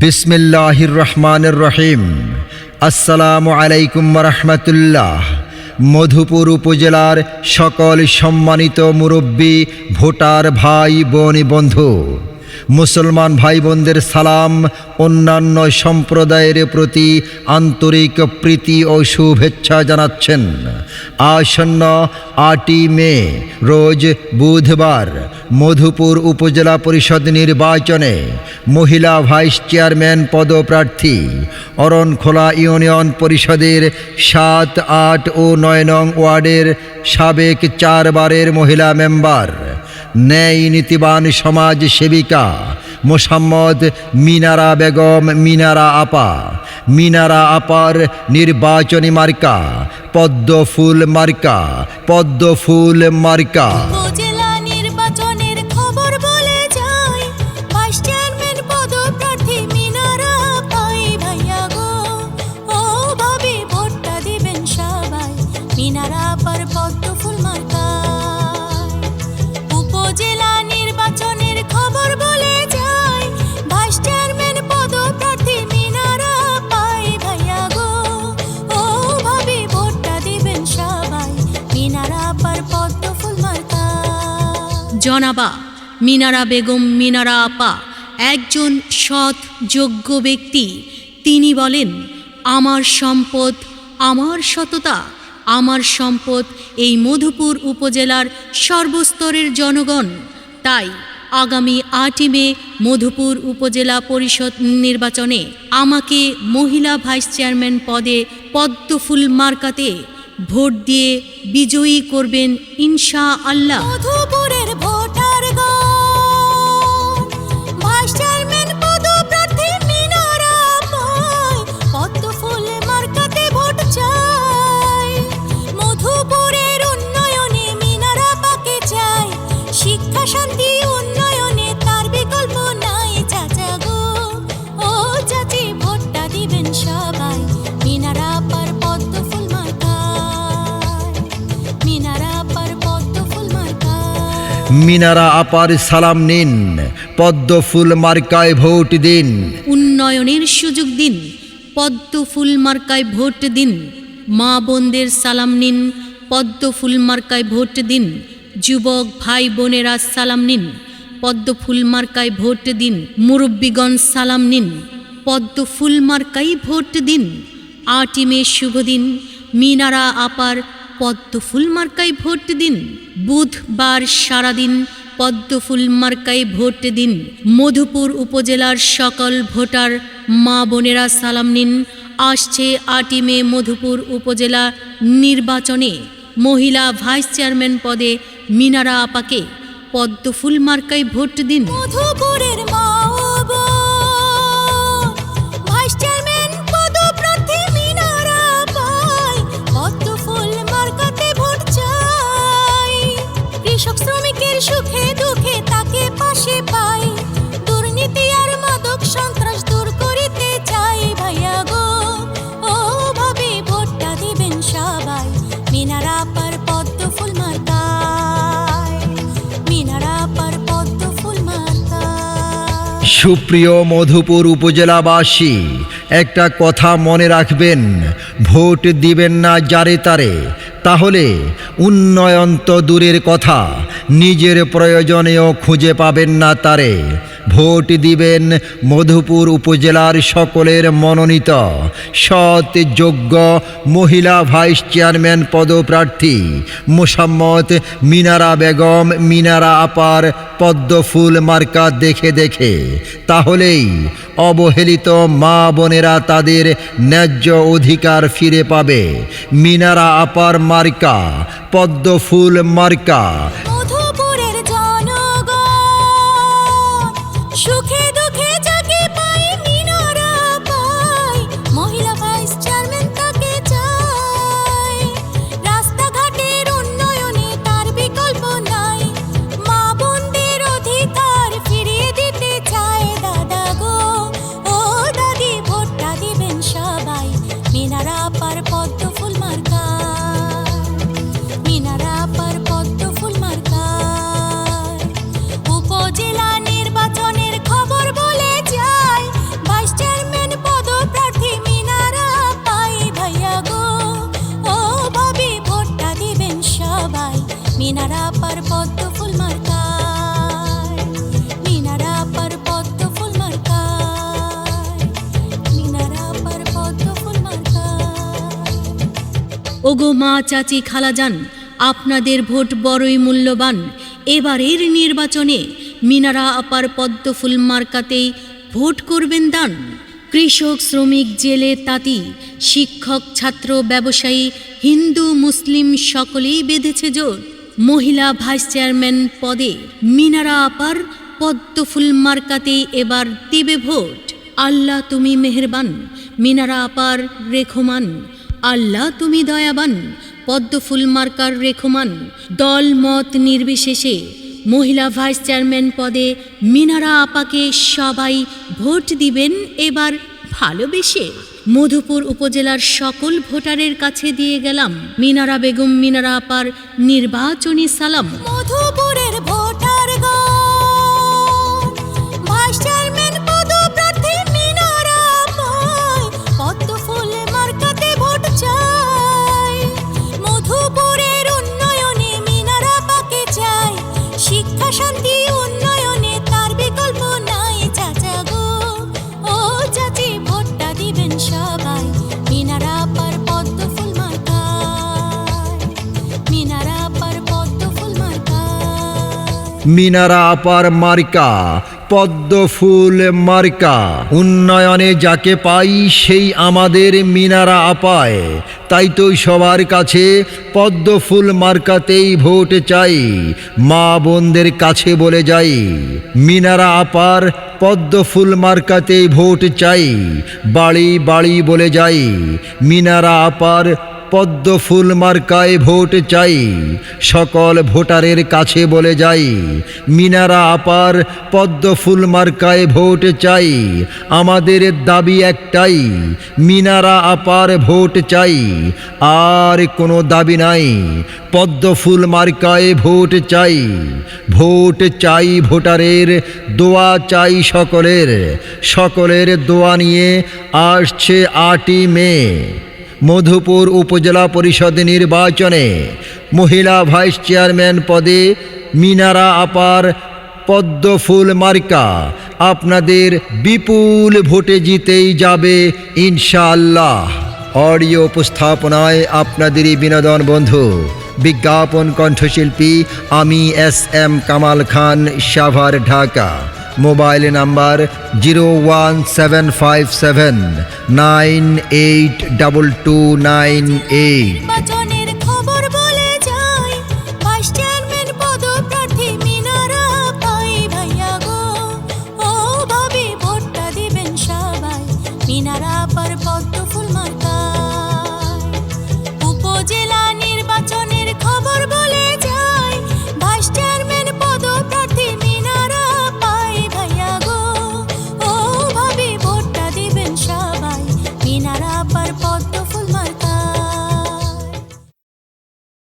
বিসমিল্লাহির রহমানের রহিম আসসালামু আলাইকুম রহমতুল্লাহ। মধুপুর উপজেলার সকল সম্মানিত মুরব্বী, ভোটার, ভাই, বোন, বন্ধু। মুসলমান ভাই বোনদের সালাম, অন্যান্য সম্প্রদায়ের প্রতি আন্তরিক প্রীতি ও শুভেচ্ছা জানাচ্ছেন। আসন্ন আটই মে, রোজ বুধবার, মধুপুর উপজেলা পরিষদ নির্বাচনে মহিলা ভাইস চেয়ারম্যান পদপ্রার্থী, অরণখোলা ইউনিয়ন পরিষদের সাত, আট ও নয় নং ওয়ার্ডের সাবেক চারবারের মহিলা মেম্বার। ন্যায় নীতিবান সমাজ সেবিকা মোসাম্মদ মিনারা বেগম মিনারা আপা। মিনারা আপার নির্বাচনী মার্কা, পদ্ম ফুল মার্কা, পদ্ম ফুল মার্কা। উপজেলা নির্বাচনের খবর জনাবা, মিনারা বেগম, মিনারা আপা, একজন সৎ, যোগ্য ব্যক্তি। তিনি বলেন, আমার সম্পদ, আমার সততা, আমার সম্পদ এই মধুপুর উপজেলার সর্বস্তরের জনগণ। তাই আগামী আটই মে মধুপুর উপজেলা পরিষদ নির্বাচনে আমাকে মহিলা ভাইস চেয়ারম্যান পদে পদ্মফুল মার্কাতে ভোট দিয়ে বিজয়ী করবেন ইনশা আল্লাহ শিক্ষা শান্তি উন্নয়নে তার বিকল্প নাই চাচা গো। ও চাচি ভোটটা দিবেন সবাই। মিনারা পার পদ্ম ফুল মার্কায়। মিনারা পার পদ্ম ফুল মার্কায়। মিনারা আপার সালাম নিন পদ্ম ফুল মার্কায় ভোট দিন। উন্নয়নের সুযোগ দিন পদ্ম ফুল মার্কায় ভোট দিন। মা বোনদের সালাম নিন পদ্ম ফুল মার্কায় ভোট দিন। যুবক ভাই বোনেরা সালাম নিন। পদ্ম ফুল মার্কায় ভোট দিন। মুরব্বীগণ সালাম নিন। পদ্ম ফুল মার্কাই ভোট দিন। আটই মে শুভ দিন। মিনারা আপার পদ্ম ফুল মার্কায় ভোট দিন। বুধবার সারাদিন পদ্ম ফুল মার্কায় ভোট দিন। মধুপুর উপজেলার সকল ভোটার, মা বোনেরা সালাম নিন। আসছে আটই মে মধুপুর উপজেলা নির্বাচনে। মহিলা ভাইস চেয়ারম্যান পদে মিনারা আপাকে পদ্ম ফুল মার্কায় ভোট দিন। মধুপুরের সুপ্রিয় মধুপুর উপজেলাবাসী, একটা কথা মনে রাখবেন, ভোট দিবেন না যারে তারে, তাহলে উন্নয়ন তো দূরের কথা, নিজের প্রয়োজনেও খুঁজে পাবেন না তারে। ভোট দিবেন মধুপুর উপজেলার সকলের মনোনীত সৎ, যোগ্য মহিলা ভাইস চেয়ারম্যান পদপ্রার্থী মোসাম্মত মিনারা বেগম, মিনারা আপার পদ্মফুল মার্কা দেখে দেখে। তাহলেই অবহেলিত মা বোনেরা তাদের ন্যায্য অধিকার ফিরে পাবে। মিনারা আপার মার্কা, পদ্মফুল মার্কা মিনারা পার পদ্ম ফুল মিনারা পার পদ্ম ফুল মিনারা পার পদ্ম ফুল মার্কার ওগো মা চাচি খালা যান আপনাদের ভোট বড়ই মূল্যবান। এবারের নির্বাচনে মিনারা আপার পদ্ম ফুল মার্কাতেই ভোট করবেন দান। কৃষক, শ্রমিক, জেলে, তাঁতি, শিক্ষক, ছাত্র, ব্যবসায়ী, হিন্দু, মুসলিম সকলেই বেঁধেছে জোট। মহিলা ভাইস চেয়ারম্যান পদে মিনারা আপার পদ্মফুল মার্কাতে এবার দেবে ভোট। আল্লাহ তুমি মেহেরবান, মিনারা আপার রেখমান। আল্লাহ তুমি দয়াবান, পদ্মফুল মার্কার রেখমান। দল মত নির্বিশেষে মহিলা ভাইস চেয়ারম্যান পদে মিনারা আপাকে সবাই ভোট দিবেন এবার ভালোবেসে। মধুপুর উপজেলার সকল ভোটারের কাছে দিয়ে গেলাম। মিনারা বেগম মিনারা আপার নির্বাচনী সালাম। মধুপুরের মিনারা আপার মার্কা পদ্ম ফুল মার্কা। উন্নয়নে যাকে পাই সেই আমাদের মিনারা আপায়। তাই তো সবার কাছে পদ্ম ফুল মার্কাতেই ভোট চাই। মা বোনদের কাছে বলে যাই, মিনারা আপার পদ্ম ফুল মার্কাতেই ভোট চাই। বাড়ি বাড়ি বলে যাই, মিনারা আপার পদ্ম ফুল মার্কায় ভোট চাই, সকল ভোটারের কাছে বলে যাই, মিনারা আপার পদ্ম ফুল মার্কায় ভোট চাই, আমাদের দাবি একটাই, মিনারা আপার ভোট চাই, আর কোনো দাবি নাই, পদ্ম ফুল মার্কায় ভোট চাই ভোট চাই ভোটারের, দোয়া চাই সকলের সকলের দোয়া নিয়ে আসছে আটই মে। মধুপুর উপজেলা পরিষদ নির্বাচনে মহিলা ভাইস চেয়ারম্যান পদে মিনারা আপার পদ্মফুল মার্কা। আপনাদের বিপুল ভোটে জিতেই যাবে ইনশাআল্লাহ। অডিও উপস্থাপনায় আপনাদেরই বিনোদন বন্ধু, বিজ্ঞাপন কণ্ঠশিল্পী আমি S M Kamal Khan, Savar, Dhaka. Mobile number zero one seven five seven nine eight double two nine eight.